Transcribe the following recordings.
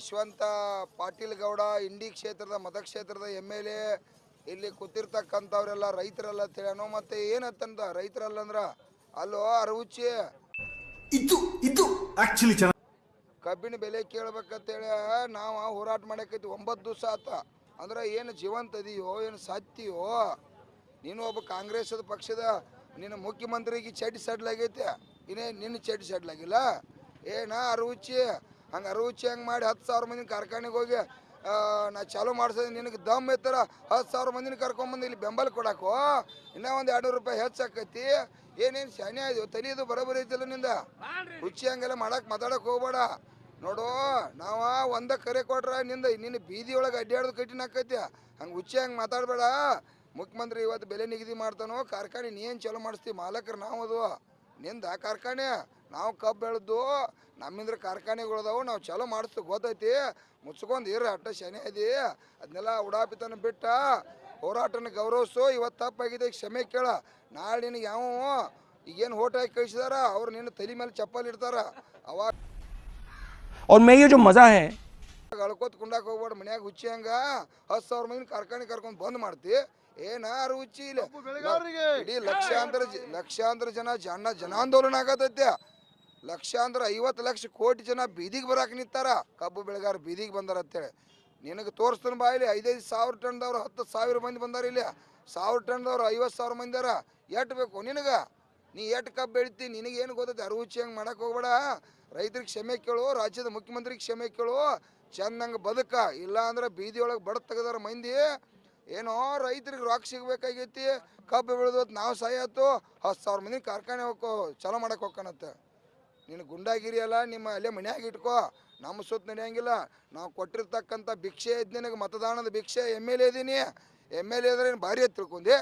ಯಶವಂತ ಪಾಟೀಲ್ ಗೌಡ ಇಂಡಿ ಕ್ಷೇತ್ರದ ಮತಕ್ಷೇತ್ರದ M L A ಇಲ್ಲಿ ಕೂತಿರ್ತಕ್ಕಂಥವ್ರೆಲ್ಲ ರೈತರೆಲ್ಲ ತಿಳ್ಯಾನು ಮತ್ತೆ ಏನತ್ತಂತ ರೈತರಲ್ಲ ಅಂದ್ರೆ ಅಲ್ಲೋ ಅರವುಚ್ಚಿ ಇದು ಇದು ಆಕ್ಚುಲಿ ಚೆನ್ನಾಗಿ ಕಬ್ಬಿನ ಬೆಲೆ ಕೇಳ್ಬೇಕಂತೇಳಿ ನಾವು ಹೋರಾಟ ಮಾಡಕೈತಿ ಒಂಬತ್ತು ದಿವಸ ಆತ. ಅಂದ್ರೆ ಏನು ಜೀವಂತ ಇದೆಯೋ ಏನು ಸತ್ತಿಯೋ ನೀನು ಒಬ್ಬ ಕಾಂಗ್ರೆಸ್ದ ಪಕ್ಷದ ನಿನ್ನ ಮುಖ್ಯಮಂತ್ರಿಗೆ ಚಡ್ಡಿ ಸಡ್ಲಾಗೈತೆ. ಇನ್ನೇ ನಿನ್ನ ಚಡ್ಡಿ ಸಡ್ಲಾಗಿಲ್ಲ. ಏನ ಅರುಚಿ ಹಂಗೆ ಅರುಚಿ ಹಂಗೆ ಮಾಡಿ ಹತ್ತು ಸಾವಿರ ಮಂದಿನ ಕಾರ್ಖಾನೆಗೆ ಹೋಗಿ ನಾ ಚಾಲೂ ಮಾಡ್ಸೋದು ನಿನಗೆ ದಮ್ ಇತ್ತರ ಹತ್ತು ಸಾವಿರ ಮಂದಿನ ಕರ್ಕೊಂಬಂದು ಇಲ್ಲಿ ಬೆಂಬಲ ಕೊಡಾಕೋ ಇನ್ನೂ ಒಂದು ಎರಡು ರೂಪಾಯಿ ಹೆಚ್ಚಾಕೈತಿ ಏನೇನು ಶಾನೆ ಆಯ್ತು ತಲೆದು ಬರೋಬರಿ ಐತಿಲ್ಲ ನಿಂದ. ರುಚಿ ಹಂಗೆಲ್ಲ ಮಾಡಕ್ಕೆ ಮಾತಾಡಕ್ಕೆ ಹೋಗ್ಬೇಡ. ನೋಡು ನಾವು ಒಂದ ಕರೆ ಕೊಟ್ರ ನಿಂದ ನಿನ್ನ ಬೀದಿ ಒಳಗೆ ಅಡ್ಡಾಡೋದು ಕಠಿಣ ಆಕೈತಿ. ಹಂಗೆ ಹುಚ್ಚಿ ಹಂಗೆ ಮಾತಾಡಬೇಡ. ಮುಖ್ಯಮಂತ್ರಿ ಇವತ್ತು ಬೆಲೆ ನಿಗದಿ ಮಾಡ್ತಾನೋ ಕಾರ್ಖಾನೆ ನೀನು ಚಲೋ ಮಾಡಿಸ್ತೀವಿ ಮಾಲಕರು ನಾವು ಅದು ನಿಂದ ಕಾರ್ಖಾನೆ ನಾವು ಕಬ್ಬು ಬೆಳೆದು ನಮ್ಮಿಂದ್ರ ಕಾರ್ಖಾನೆಗಳದಾವು ನಾವು ಚಲೋ ಮಾಡಿಸ್ತು ಗೊತ್ತೈತಿ? ಮುಚ್ಕೊಂಡು ಇರ ಅಟ್ಟ ಶನಿ ಐತಿ ಅದನ್ನೆಲ್ಲ ಉಡಾಪಿತನ ಬಿಟ್ಟ ಹೋರಾಟನ ಗೌರವಿಸು ಇವತ್ತು ತಪ್ಪಾಗಿದೆ ಕ್ಷಮೆ ಕೇಳ. ನಾಳೆ ನಿನಗೆ ಯಾವ ಈಗೇನು ಹೋಟ ಹಾಕಿ ಕಳಿಸಿದಾರ ಅವ್ರು ನಿನ್ನ ತಲೆ ಮೇಲೆ ಚಪ್ಪಲ್ ಇಡ್ತಾರ. ಅವಾಗ ಅವ್ರ ಮೇಯೋ ಜೊ ಮಜಾ ಹೇ. ಅಳ್ಕೋತ ಕುಂಡಾಕ್ ಹೋಗ್ಬಾರ್ದು ಮನ್ಯಾಗ ಹುಚ್ಚಿ ಹಂಗ. ಹತ್ತು ಸಾವಿರ ಮಂದಿನ ಕಾರ್ಖಾನೆ ಕರ್ಕೊಂಡು ಬಂದ್ ಮಾಡ್ತಿ. ಏನಾರು ಹುಚ್ಚಿ ಇಲ್ಲ. ಇಡೀ ಲಕ್ಷಾಂತರ ಲಕ್ಷಾಂತರ ಜನ ಜನ ಜನಾಂದೋಲನ ಆಗತೈತೆ. ಲಕ್ಷಾಂತರ ಐವತ್ತು ಲಕ್ಷ ಕೋಟಿ ಜನ ಬೀದಿಗೆ ಬರಕ್ಕೆ ನಿಂತಾರ. ಕಬ್ಬು ಬೆಳೆಗಾರ ಬೀದಿಗೆ ಬಂದಾರ ಅಂತೇಳಿ. ನಿನಗೆ ತೋರಿಸ್ತಾನ ಬಾಯಿಲಿ ಐದೈದು ಸಾವಿರ ಟನ್ದವ್ರು ಹತ್ತು ಸಾವಿರ ಮಂದಿ ಬಂದಾರ ಇಲ್ಲಿ. ಸಾವಿರ ಟನ್ದವ್ರು ಐವತ್ತು ಸಾವಿರ ಮಂದಿ ಅರ ಎಟ್ ಬೇಕು ನಿನಗ? ನೀ ಎಟ್ ಕಬ್ಬು ಬೆಳಿತಿ ನಿನಗೇನು ಗೊತ್ತೈತೆ? ಅರುಚಿ ಹಂಗೆ ಮಾಡಕ್ಕೆ ಹೋಗ್ಬೇಡ. ರೈತರಿಗೆ ಕ್ಷಮೆ ಕೇಳು, ರಾಜ್ಯದ ಮುಖ್ಯಮಂತ್ರಿಗೆ ಕ್ಷಮೆ ಕೇಳು. ಚಂದಂಗೆ ಬದುಕ. ಇಲ್ಲ ಅಂದ್ರೆ ಬೀದಿ ಒಳಗೆ ಬಡ ತೆಗದಾರ ಮಂದಿ. ಏನೋ ರೈತರಿಗೆ ರೊಕ್ಕ ಸಿಗ್ಬೇಕಾಗೈತಿ. ಕಬ್ಬು ಬೆಳೆದು ನಾವು ಸಾಯತ್ತು ಹತ್ತು ಸಾವಿರ ಮಂದಿ ಕಾರ್ಖಾನೆ ಹೋಗೋ, ಚಲೋ ಮಾಡಕ್ಕೆ ಹೋಗ್ಕನತ್ತೆ ನೀನು ಗುಂಡಾಗಿರಿ ಅಲ್ಲ, ನಿಮ್ಮ ಅಲ್ಲೇ ಮನ್ಯಾಗ ಇಟ್ಕೋ. ನಮ್ಮ ಸುತ್ತ ನಡೆಯಂಗಿಲ್ಲ. ನಾವು ಕೊಟ್ಟಿರ್ತಕ್ಕಂಥ ಭಿಕ್ಷೆ ಇದ್ದು ನಿನಗೆ ಮತದಾನದ ಭಿಕ್ಷೆ, ಎಂ ಎಲ್ ಎ ಇದ್ದೀನಿ ಎಂ ಎಲ್ ಎ ಅಂದ್ರೆ ಏನು ಭಾರಿ ತಿಳ್ಕೊಂಡೆ.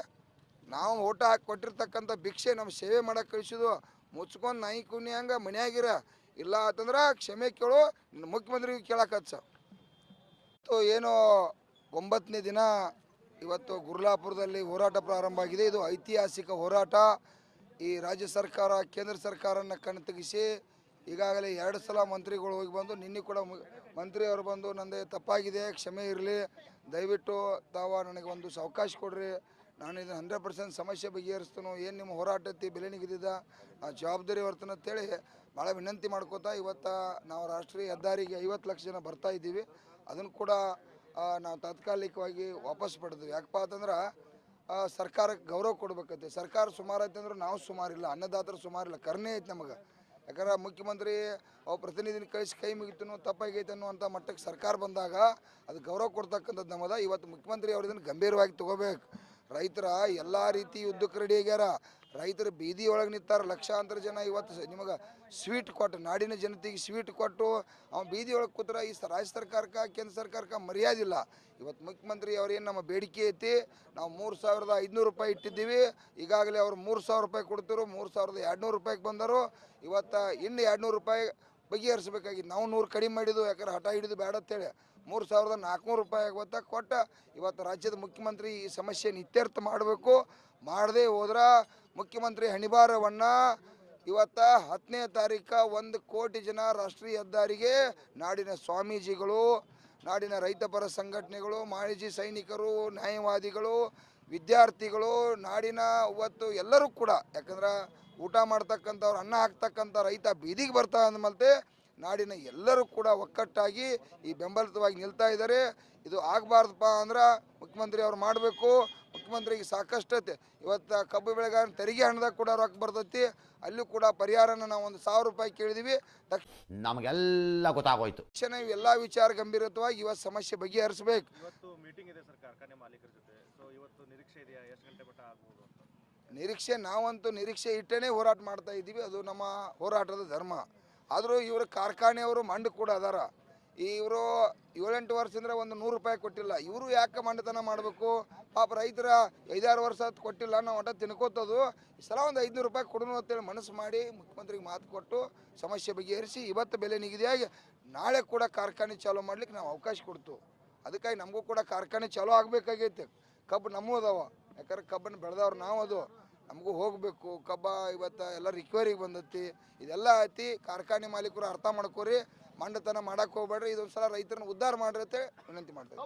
ನಾವು ಓಟ ಹಾಕಿ ಕೊಟ್ಟಿರ್ತಕ್ಕಂಥ ಭಿಕ್ಷೆ ನಮ್ಮ ಸೇವೆ ಮಾಡೋಕೆ ಕಳಿಸಿದ್ವು ಮುಚ್ಕೊಂಡು ನಾಯಿ ಕುನಿ ಹಂಗೆ ಮನೆಯಾಗಿರ ಇಲ್ಲ ಅಂತಂದ್ರೆ ಕ್ಷಮೆ ಕೇಳು, ನಿನ್ನ ಮುಖ್ಯಮಂತ್ರಿಗೆ ಕೇಳಕ್ಕೆ ಹಚ್ಚ. ಏನು ಒಂಬತ್ತನೇ ದಿನ ಇವತ್ತು ಗುರ್ಲಾಪುರದಲ್ಲಿ ಹೋರಾಟ ಪ್ರಾರಂಭ ಆಗಿದೆ. ಇದು ಐತಿಹಾಸಿಕ ಹೋರಾಟ. ಈ ರಾಜ್ಯ ಸರ್ಕಾರ, ಕೇಂದ್ರ ಸರ್ಕಾರನ ತೆಗಿಸಿ ಈಗಾಗಲೇ ಎರಡು ಸಲ ಮಂತ್ರಿಗಳು ಹೋಗಿ ಬಂದು, ನಿನ್ನೆ ಕೂಡ ಮಂತ್ರಿಯವರು ಬಂದು ನಂದೇ ತಪ್ಪಾಗಿದೆ, ಕ್ಷಮೆ ಇರಲಿ. ದಯವಿಟ್ಟು ತಾವ ನನಗೆ ಒಂದು ಅವಕಾಶ ಕೊಡ್ರಿ. ನಾನು ಇದನ್ನು ಹಂಡ್ರೆಡ್ ಪರ್ಸೆಂಟ್ ಸಮಸ್ಯೆ ಬಗೆಹರಿಸ್ತಾನು. ಏನು ನಿಮ್ಮ ಹೋರಾಟ ಐತಿ, ಬೆಲೆ ನಿಗದಿದ, ಆ ಜವಾಬ್ದಾರಿ ಹೊರ್ತನ ಅಂತೇಳಿ ಭಾಳ ವಿನಂತಿ ಮಾಡ್ಕೋತಾ ಇವತ್ತು ನಾವು ರಾಷ್ಟ್ರೀಯ ಹೆದ್ದಾರಿಗೆ ಐವತ್ತು ಲಕ್ಷ ಜನ ಬರ್ತಾ ಇದ್ದೀವಿ. ಅದನ್ನು ಕೂಡ ನಾವು ತಾತ್ಕಾಲಿಕವಾಗಿ ವಾಪಸ್ ಪಡೆದ್ವಿ. ಯಾಕಪ್ಪ ಅಂತಂದ್ರೆ ಸರ್ಕಾರಕ್ಕೆ ಗೌರವ ಕೊಡ್ಬೇಕೈತೆ. ಸರ್ಕಾರ ಸುಮಾರು ಐತೆ ಅಂದ್ರೆ ನಾವು ಸುಮಾರಿಲ್ಲ ಅನ್ನದಾತರು ಸುಮಾರಿಲ್ಲ ಕರ್ಣೆ ಐತೆ ನಮಗೆ. ಯಾಕಂದ್ರೆ ಮುಖ್ಯಮಂತ್ರಿ ಅವು ಪ್ರತಿನಿಧಿನ ಕಳಿಸಿ ಕೈ ಮುಗಿತನು ತಪ್ಪಾಗೈತೆ ಅನ್ನುವಂಥ ಮಟ್ಟಕ್ಕೆ ಸರ್ಕಾರ ಬಂದಾಗ ಅದು ಗೌರವ ಕೊಡ್ತಕ್ಕಂಥದ್ದು ನಮ್ಮದ. ಇವತ್ತು ಮುಖ್ಯಮಂತ್ರಿ ಅವ್ರ ಇದನ್ನು ಗಂಭೀರವಾಗಿ ತಗೋಬೇಕು. ರೈತರ ಎಲ್ಲ ರೀತಿ ಯುದ್ಧಕ್ಕೆ ರೆಡಿ ಆಗ್ಯಾರ. ರೈತರು ಬೀದಿ ಒಳಗೆ ನಿಂತಾರ. ಲಕ್ಷಾಂತರ ಜನ ಇವತ್ತು ನಿಮಗೆ ಸ್ವೀಟ್ ಕೊಟ್ಟು, ನಾಡಿನ ಜನತೆಗೆ ಸ್ವೀಟ್ ಕೊಟ್ಟು ಅವ್ನು ಬೀದಿ ಒಳಗೆ ಕೂತ್ರ ಈ ರಾಜ್ಯ ಸರ್ಕಾರಕ್ಕೆ, ಕೇಂದ್ರ ಸರ್ಕಾರಕ್ಕೆ ಮರ್ಯಾದಿಲ್ಲ ಇವತ್ತು ಮುಖ್ಯಮಂತ್ರಿ ಅವ್ರೇನು ನಮ್ಮ ಬೇಡಿಕೆ ಐತಿ, ನಾವು ಮೂರು ಸಾವಿರದ ಐದುನೂರು ರೂಪಾಯಿ ಇಟ್ಟಿದ್ದೀವಿ. ಈಗಾಗಲೇ ಅವ್ರು ಮೂರು ಸಾವಿರ ರೂಪಾಯಿ ಕೊಡ್ತಿರು. ಮೂರು ಸಾವಿರದ ಎರಡುನೂರು ರೂಪಾಯಿಗೆ ಬಂದರು. ಇವತ್ತು ಇನ್ನು ಎರಡುನೂರು ರೂಪಾಯಿ ಬಗೆಹರಿಸ್ಬೇಕಾಗಿತ್ತು. ನಾವು ನೂರು ಕಡಿಮೆ ಮಾಡಿದ್ದು ಯಾಕಂದ್ರೆ ಹಠ ಹಿಡಿದು ಬೇಡ ಅಂತೇಳಿ. ಮೂರು ಸಾವಿರದ ನಾಲ್ಕುನೂರು ರೂಪಾಯಿ ಆಗುತ್ತ ಕೊಟ್ಟ, ಇವತ್ತು ರಾಜ್ಯದ ಮುಖ್ಯಮಂತ್ರಿ ಈ ಸಮಸ್ಯೆ ಇತ್ಯರ್ಥ ಮಾಡಬೇಕು. ಮಾಡದೆ ಹೋದ್ರೆ ಮುಖ್ಯಮಂತ್ರಿ ಹಣಿಬಾರವನ್ನು ಇವತ್ತ ಹತ್ತನೇ ತಾರೀಕ ಒಂದು ಕೋಟಿ ಜನ ರಾಷ್ಟ್ರೀಯ ಹೆದ್ದಾರಿಗೆ ನಾಡಿನ ಸ್ವಾಮೀಜಿಗಳು, ನಾಡಿನ ರೈತಪರ ಸಂಘಟನೆಗಳು, ಮಾಜಿ ಸೈನಿಕರು, ನ್ಯಾಯವಾದಿಗಳು, ವಿದ್ಯಾರ್ಥಿಗಳು, ನಾಡಿನ ಇವತ್ತು ಎಲ್ಲರೂ ಕೂಡ, ಯಾಕಂದ್ರೆ ಊಟ ಮಾಡ್ತಕ್ಕಂಥವ್ರು ಅನ್ನ ಹಾಕ್ತಕ್ಕಂಥ ರೈತ ಬೀದಿಗೆ ಬರ್ತಾ ಅಂದಮಲ್ತೆ ನಾಡಿನ ಎಲ್ಲರೂ ಕೂಡ ಒಕ್ಕಟ್ಟಾಗಿ ಈ ಬೆಂಬಲಿತವಾಗಿ ನಿಲ್ತಾ ಇದ್ದಾರೆ. ಇದು ಆಗಬಾರ್ದಪ್ಪ ಅಂದ್ರೆ ಮುಖ್ಯಮಂತ್ರಿ ಅವ್ರು ಮಾಡಬೇಕು. ಮುಖ್ಯಮಂತ್ರಿಗೆ ಸಾಕಷ್ಟು ಐತೆ ಇವತ್ತು ಕಬ್ಬು ಬೆಳೆಗಾರ ತೆರಿಗೆ ಹಣದಾಗ ಕೂಡ ರೊಕ್ಕ ಬರ್ತೈತಿ. ಅಲ್ಲೂ ಕೂಡ ಪರಿಹಾರನ ನಾವು ಒಂದು ಸಾವಿರ ರೂಪಾಯಿ ಕೇಳಿದೀವಿ. ನಮಗೆಲ್ಲ ಗೊತ್ತಾಗೋಯ್ತು. ತಕ್ಷಣ ಇವೆಲ್ಲ ವಿಚಾರ ಗಂಭೀರತ್ವವಾಗಿ ಇವತ್ತು ಸಮಸ್ಯೆ ಬಗೆಹರಿಸ್ಬೇಕು. ನಿರೀಕ್ಷೆ, ನಾವಂತೂ ನಿರೀಕ್ಷೆ ಇಟ್ಟೇ ಹೋರಾಟ ಮಾಡ್ತಾ ಇದ್ದೀವಿ. ಅದು ನಮ್ಮ ಹೋರಾಟದ ಧರ್ಮ. ಆದರೂ ಇವರು ಕಾರ್ಖಾನೆಯವರು ಮಂಡು ಕೂಡ ಅದಾರ. ಇವರು ಏಳೆಂಟು ವರ್ಷದಿಂದ ಒಂದು ನೂರು ರೂಪಾಯಿ ಕೊಟ್ಟಿಲ್ಲ. ಇವರು ಯಾಕೆ ಮಂಡತನ ಮಾಡಬೇಕು? ಪಾಪ ರೈತರ ಐದಾರು ವರ್ಷ ಕೊಟ್ಟಿಲ್ಲ ನಾವು ಒಟ್ಟ ತಿನ್ಕೋತದು. ಈ ಸಲ ಒಂದು ಐದುನೂರು ರೂಪಾಯಿ ಕೊಡೋಣ ಅಂತೇಳಿ ಮನಸ್ಸು ಮಾಡಿ ಮುಖ್ಯಮಂತ್ರಿಗೆ ಮಾತು ಕೊಟ್ಟು ಸಮಸ್ಯೆ ಬಗೆಹರಿಸಿ ಇವತ್ತು ಬೆಲೆ ನಿಗದಿಯಾಗಿ ನಾಳೆ ಕೂಡ ಕಾರ್ಖಾನೆ ಚಾಲೂ ಮಾಡ್ಲಿಕ್ಕೆ ನಾವು ಅವಕಾಶ ಕೊಡ್ತು. ಅದಕ್ಕಾಗಿ ನಮಗೂ ಕೂಡ ಕಾರ್ಖಾನೆ ಚಾಲೂ ಆಗಬೇಕಾಗೈತೆ. ಕಬ್ಬು ನಮ್ಮೂ ಅದಾವ. ಯಾಕಂದ್ರೆ ಕಬ್ಬನ್ನು ಬೆಳೆದವ್ರು ನಾವು ಅದು. ನಮಗೂ ಹೋಗಬೇಕು. ಕಬ್ಬ ಇವತ್ತು ಎಲ್ಲ ರಿಕ್ವರಿಗೆ ಬಂದತಿ. ಇದೆಲ್ಲ ಐತಿ. ಕಾರ್ಖಾನೆ ಮಾಲೀಕರು ಅರ್ಥ ಮಾಡ್ಕೋರಿ. ಮಂಡತನ ಮಾಡಕ್ ಹೋಗ್ಬೇಡ್ರಿ. ಇದೊಂದ್ಸಲ ರೈತರನ್ನ ಉದ್ಧಾರ ಮಾಡಿರತ್ತೆ. ವಿನಂತಿ ಮಾಡ್ತೇವೆ.